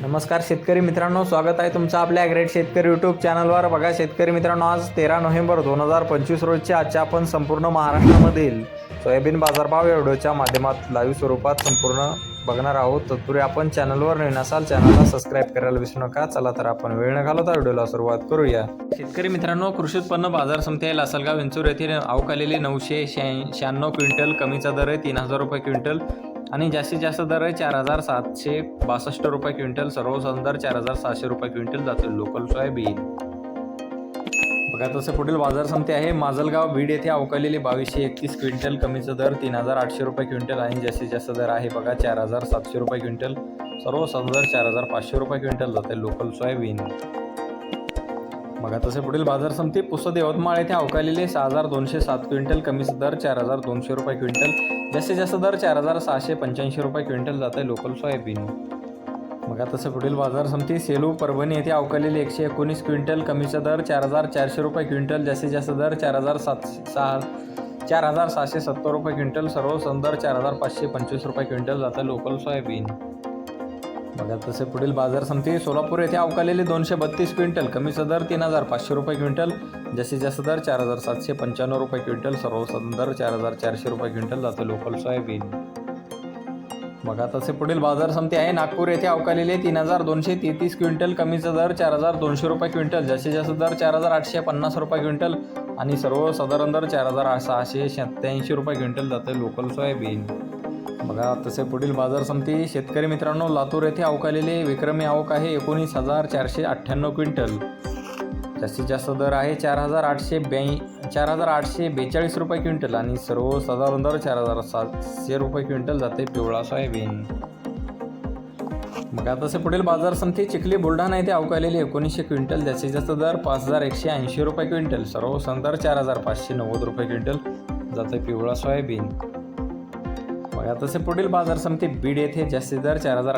नमस्कार शेतकरी मित्रांनो स्वागत आहे तुमचं आपल्या ग्रेट शेतकरी यूट्यूब चॅनलवर बघा शेतकरी मित्रांनो आज तेरा नोव्हेंबर दोन हजार पंचवीस रोजच्या आजच्या आपण संपूर्ण महाराष्ट्रामधील सोयाबीन बाजारभाव या व्हिडिओच्या माध्यमात लाईव्ह स्वरूपात संपूर्ण बघणार आहोत. तत्पूर्वी आपण चॅनलवर नवीन असाल चॅनलला सबस्क्राईब करायला विसरू नका. चला तर आपण वेळ न घालवता व्हिडिओला सुरुवात करूया. शेतकरी मित्रांनो कृषी उत्पन्न बाजार समिती आहे लासलगाव विंचूर येथे अवकालेली नऊशे शहाऐं- शहाण्णव क्विंटल कमीचा दर आहे तीन हजार रुपये क्विंटल. आणि जास्तीत जास्त दर आहे चार हजार सातशे बासष्ट रुपये क्विंटल सर्वसाधारण दर चार हजार सहाशे रुपये क्विंटल जातो लोकल सोयाबीन बघा तसं पुढील बाजार समिती आहे. माजलगाव बीड येथे अवकालेली बावीसशे एकतीस क्विंटल कमीचा दर तीन हजार आठशे रुपये क्विंटल आणि जास्तीत जास्त दर आहे. बघा चार हजार सातशे रुपये क्विंटल सर्वसाधारण दर चार हजार पाचशे रुपये क्विंटल जाते लोकल सोयाबीन बघा तसे पुढील बाजार समिती पुसद यवतमाळ येथे अवकालेले सहा हजार दोनशे सात क्विंटल कमीचा दर चार हजार दोनशे रुपये क्विंटल जास्तीत जास्त दर चार हजार सहाशे पंच्याऐंशी रुपये क्विंटल जात आहे लोकल सोयाबीन. बघा तसं पुढील बाजार समिती सेलू परभणी येथे अवकालेले एकशे एकोणीस क्विंटल कमीचा दर चार हजार चारशे रुपये क्विंटल जास्तीत जास्त दर चार हजार सात सहा चार हजार सहाशे सत्तर रुपये क्विंटल सर्व दर चार हजार पाचशे पंचवीस रुपये क्विंटल जातं लोकल सोयाबीन. बघा तसे पुढील बाजार समिती सोलापूर येथे अवकालेले दोनशे बत्तीस क्विंटल कमीचा दर तीन हजार पाचशे रुपये क्विंटल जास्तीत जास्त दर चार हजार सातशे पंच्याण्णव रुपये क्विंटल सर्वसाधारण दर चार हजार चारशे रुपये क्विंटल जातं लोकल सोयाबीन. बघा तसे पुढील बाजार समिती आहे. नागपूर येथे अवकालेले तीन हजार दोनशे तेहतीस क्विंटल कमीचा दर चार हजार दोनशे रुपये क्विंटल जास्तीत जास्त दर चार हजार आठशे पन्नास रुपये क्विंटल आणि सर्वसाधारण दर चार हजार सहाशे सत्त्याऐंशी रुपये क्विंटल जातं लोकल सोयाबीन. बघा तसे पुढील बाजार समिती शेतकरी मित्रांनो लातूर येथे अवकालेले विक्रमी आवक आहे एकोणीस हजार चारशे अठ्ठ्याण्णव क्विंटल. जास्तीत जास्त दर आहे चार हजार आठशे ब्याऐं चार हजार आठशे बेचाळीस रुपये क्विंटल आणि सर्वसाधारण दर चार हजार सातशे रुपये क्विंटल जाते पिवळा सोयाबीन. मग आता तसे पुढील बाजार समिती चिखली बुलढाणा येथे अवकालेले एकोणीसशे क्विंटल जास्तीत जास्त दर पाच हजार एकशे ऐंशी रुपये क्विंटल सर्व दर चार हजार पाचशे नव्वद रुपये क्विंटल जाते पिवळा सोयाबीन. तसे पुढील बाजार समिती बीड येथे जास्तीत दर चार हजार